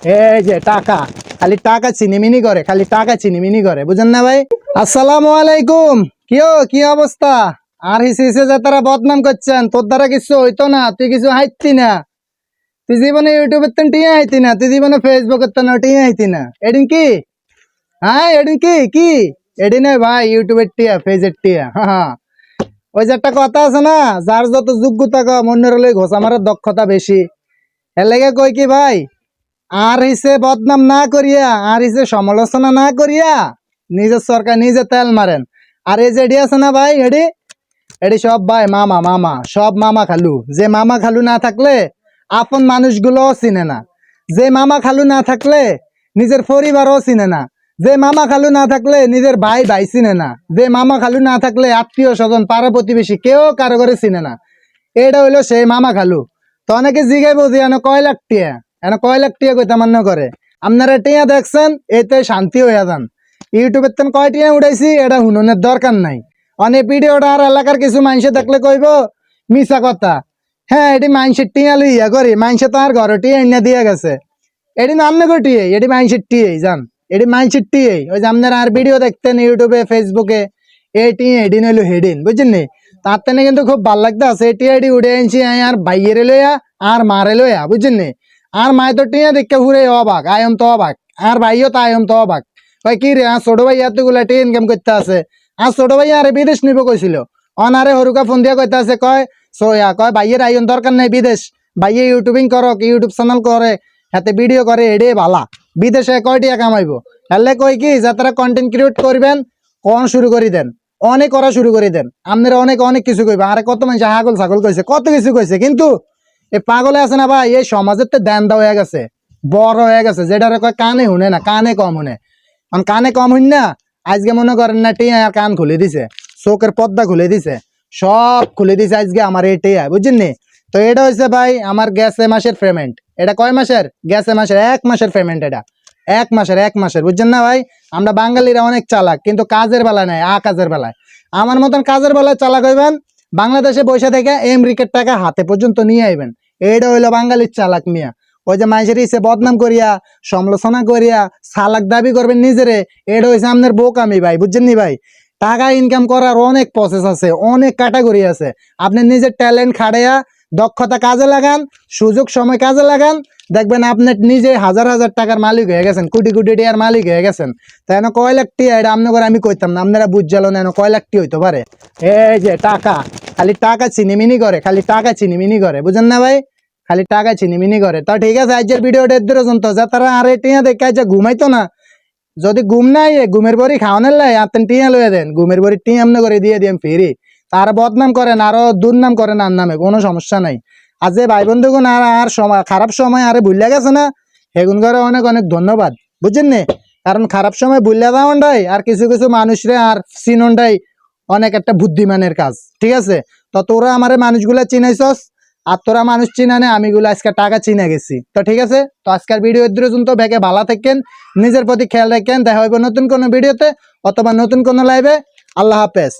এই যে টাকা, খালি টাকা চিনিমিনি করে, খালি টাকা চিনিমিনি করে, বুঝেন না ভাই? আসসালামু আলাইকুম। কিও কি অবস্থা? আর হিসে হিসে যে তারা বদনাম করছেন, তোর দ্বারা কিছু হইতো না, তুই কিছু হাইতি না। তুই জীবনে ইউটিউবের তেন টিয়া হাইতি না, তুই জীবনে ফেসবুকের তেন টিয়া হাইতি না। এদিন কি? হ্যাঁ এদিন কি? কি? এদিনে ভাই ইউটিউবের টিয়া ফেজের টিয়া হ্যাঁ ওই যে একটা কথা আছে না, যার যত যোগ্যতা কম, অন্যের লই ঘোষা মারার দক্ষতা বেশি। এর লেগে কই কি ভাই? আর হিসে বদনাম না করিয়া, আর হিসে সমালোচনা না করিয়া নিজের সরকার নিজে তেল মারেন। আর এই যে এডি আছে না ভাই, এডি? এডি সব ভাই, মামা মামা, সব মামা খালু। যে মামা খালু না থাকলে আপন মানুষগুলো চিনে না। যে মামা খালু না থাকলে নিজের পরিবারও চিনে না। যে মামা খালু না থাকলে নিজের ভাই ভাই চিনে না। যে মামা খালু না থাকলে আত্মীয় স্বজন, পাড়া প্রতিবেশী কেউ কারও করে চিনে না। এটা হইল সেই মামা খালু। তো অনেকে জিগাই বুঝি কয় লাখ টিয়া। এনে কয় লাখ টিয়া কইতে মান্য করে? আপনারা টিয়া দেখছেন, এতে শান্তি হইয়া যান। ইউটিউবের তেন কয় টিয়া উঠাইছি এটা হুননের দরকার নাই। অনেক ভিডিওটা আর এলাকার কিছু মানুষে দেখলে কইব, মিছা কথা। হ্যাঁ এটি মানুষের টিয়া লইয়া করি মানুষে তো আর ঘরে টিয়া এনে দিয়ে গেছে। এটি নাম গো টিয়ে এটি মানুষের টিয়ে জান। এটি মানুষের টিয়ে ওই যে আপনারা আর ভিডিও দেখতেন ইউটিউবে, ফেসবুকে এই টিয়ে এডিন হইল হেডিন, বুঝছেন নি? তার তেনে কিন্তু খুব ভালো লাগতে আছে এটি এটি উঠে আনছি আর বাইয়েরে লইয়া, আর মারে লইয়া, বুঝছেন নি? আর মায় তো টিয়া দেখে ঘুরে অবাক, আয়ম তো অবাক, আর ভাইও তো আয়ম তো অবাক। কয়, কি রে, আর ছোট ভাই এতগুলা টিয়া ইনকাম করতে আছে? আর ছোট ভাই আরে বিদেশ নিব কইছিল। অনারে হরুকা ফোন দিয়া কইতে আছে, কয়, সোয়া, কয়, ভাইয়ের আইন দরকার নাই বিদেশ। ভাইয়ে ইউটিউবিং করক, ইউটিউব চ্যানেল করে হাতে ভিডিও করে, এডে ভালা বিদেশে কয় টাকা কামাইবো? হেলে কই কি যারা কন্টেন্ট ক্রিয়েট করবেন, কোন শুরু করে দেন? অনেক করা শুরু করে দেন। আপনারা অনেক অনেক কিছু কইবে আরে কত মানুষ হাগল ছাগল কইছে, কত কিছু কইছে, কিন্তু এই পাগলে আছে না ভাই, এই সমাজের তো দেন দেওয়া হয়ে গেছে, বড় হয়ে গেছে, যেটারে কয় কানে শুনে না, কানে কম শুনে। কারণ কানে কম শুন না, আজকে মনে করেন না টিয়া কান খুলে দিছে, চোখের পর্দা খুলে দিছে, সব খুলে দিছে আজকে আমার এই টিয়া, বুঝছেন নি? তো এটা হচ্ছে ভাই আমার গ্যাসে মাসের পেমেন্ট এটা কয় মাসের? গ্যাসে মাসের, এক মাসের পেমেন্ট এটা। এক মাসের এক মাসের, বুঝছেন না ভাই? আমরা বাঙালিরা অনেক চালাক, কিন্তু কাজের বেলায় নাই, আ কাজের বেলায়। আমার মতন কাজের বেলায় চালাক হইবেন বাংলাদেশে বসে থেকে আমেরিকার টাকা হাতে পর্যন্ত নিয়ে আইবেন। এইটা হইল বাঙালির চালাক মিয়া। ওই যে মানুষের ইসে বদনাম করিয়া, সমালোচনা করিয়া, সালাক দাবি করবেন নিজেরে এটা হয়েছে আপনার বোকামি ভাই, বুঝছেন নি ভাই? টাকা ইনকাম করার অনেক প্রসেস আছে, অনেক ক্যাটাগরি আছে। আপনি নিজের ট্যালেন্ট খাড়াইয়া দক্ষতা কাজে লাগান, সুযোগ সময় কাজে লাগান, দেখবেন আপনি নিজে হাজার হাজার টাকার মালিক হয়ে গেছেন, কোটি কোটি টিয়ার মালিক হয়ে গেছেন। তাই কয় এটা আপনার আমি কইতাম না, আপনারা বুঝালো না, এনে কয় লাখ টি হইতে পারে? এই যে টাকা, খালি টাকা চিনিমিনি করে, খালি টাকা চিনিমিনি করে, বুঝেন না ভাই? খালি টাকা চিনিমিনি করে। তো ঠিক আছে, আজকের ভিডিওটা এর পর্যন্ত। যা তারা আর টিয়া দেখে আজ ঘুমাইতো না, যদি ঘুম নাই ঘুমের বড়ি খাওয়ানোর লাই আতেন টিয়া লয়ে দেন, ঘুমের বড়ি টিয়া আমনে করে দিয়ে দিম ফিরি। তার বদনাম করেন, আরও দুর্নাম করেন আর নামে, কোনো সমস্যা নাই। যে ভাই বন্ধুগুন আর আর সময়, খারাপ সময় আরে ভুলে গেছে না সেগুন করে অনেক অনেক ধন্যবাদ বুঝছেন নি? কারণ খারাপ সময় ভুলে যাওয়ানটাই, আর কিছু কিছু মানুষরে আর চিননটাই অনেক একটা বুদ্ধিমানের কাজ, ঠিক আছে? তো তোরা আমার মানুষগুলা চিনাইছস, আর তোরা মানুষ চিনা নে আমিগুলো আজকে টাকা চিনে গেছি। তো ঠিক আছে? তো আজকের ভিডিও পর্যন্ত ব্যাগে ভালো থাকেন, নিজের প্রতি খেয়াল রাখেন, দেখা হইব নতুন কোনো ভিডিওতে অথবা নতুন কোনো লাইভে আল্লাহ হাফেজ।